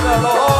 有点儿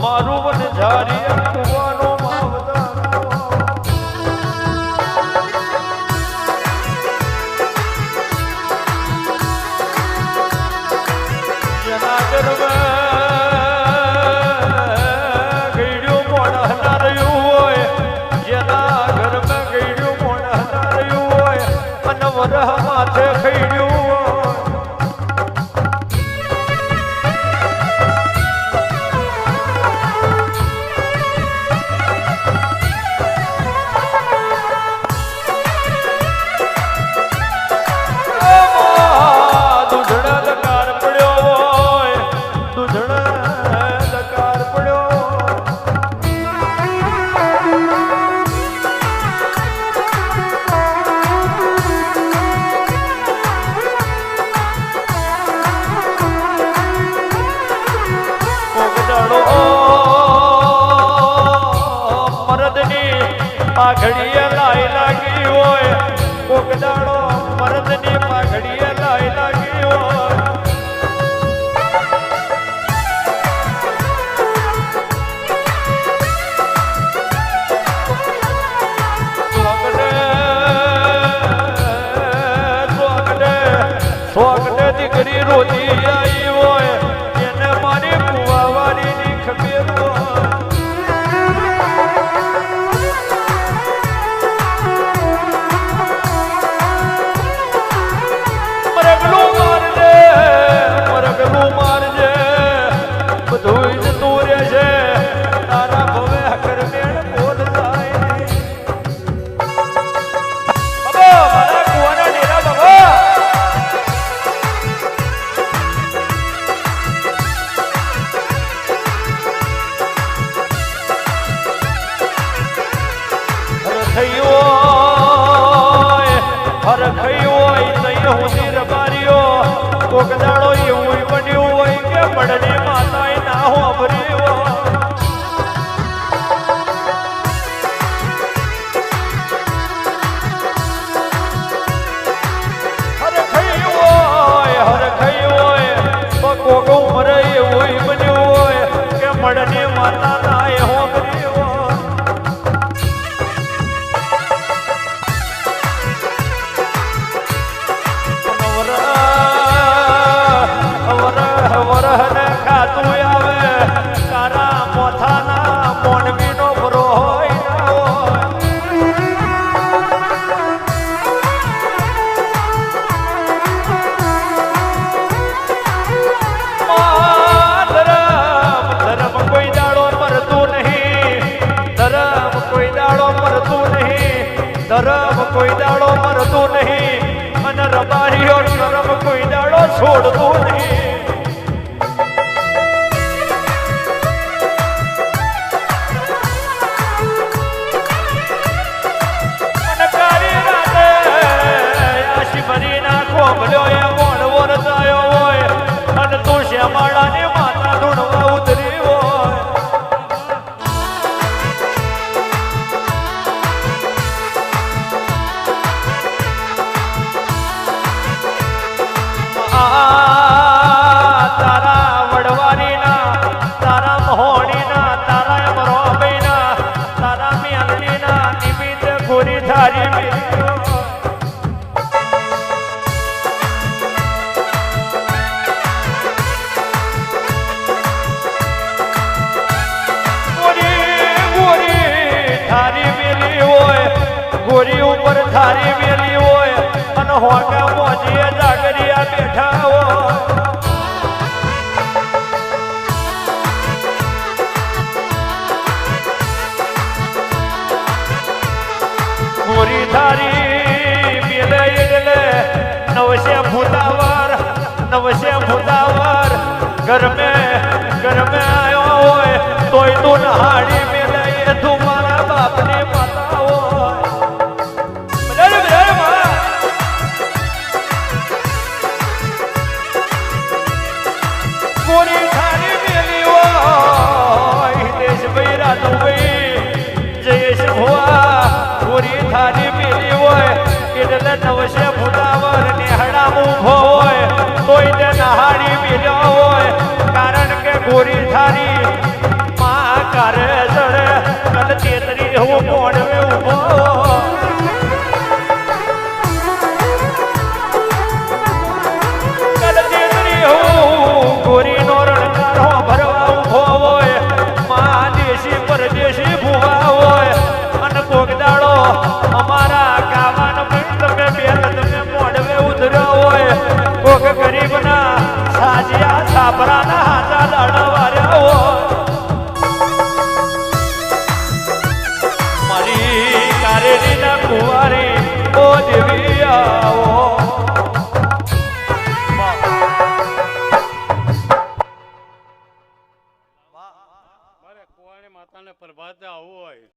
મારું વન ઝારી પાઘડીએ લાઈ લાગી હોય. કોક દાડો મરદની પાઘડીએ લાઈ લાગી હોય. છોકરે દીકરી રોજી આવી હરખૈયો તઈ હુંદી રબારીઓ, કોક દાડો એવું બન્યું હોય કે પડને માતાએ ના હોભર્યો હરખૈયો ધરમ કોઈ દાડો મરતું નહીં અને રબારીઓ ધરમ કોઈ દાડો છોડતું નહીં. તારા વડવારીના તારા મહોણીના તારા મરોબઈના તારા મિયાણીના નિમિત્ત ગોરી ધારી મેલ્યો. ગોરી ગોરી થારી મેલી હોય ગોરી ઉપર થારી મેલી હોય અને હોગા મોજીએ જાગરિયા બેઠા હોય નવશે ભૂતાવર ઘરમે ઘરમે આયો હોય, તોય તું નહાડી મેલે એ તું મારા બાપની માતા હોયમાં. ગોરી થારી મેલી હોય રાજુભાઈ મેલી હોય, એટલે નવશે ભૂતાવર નેહડા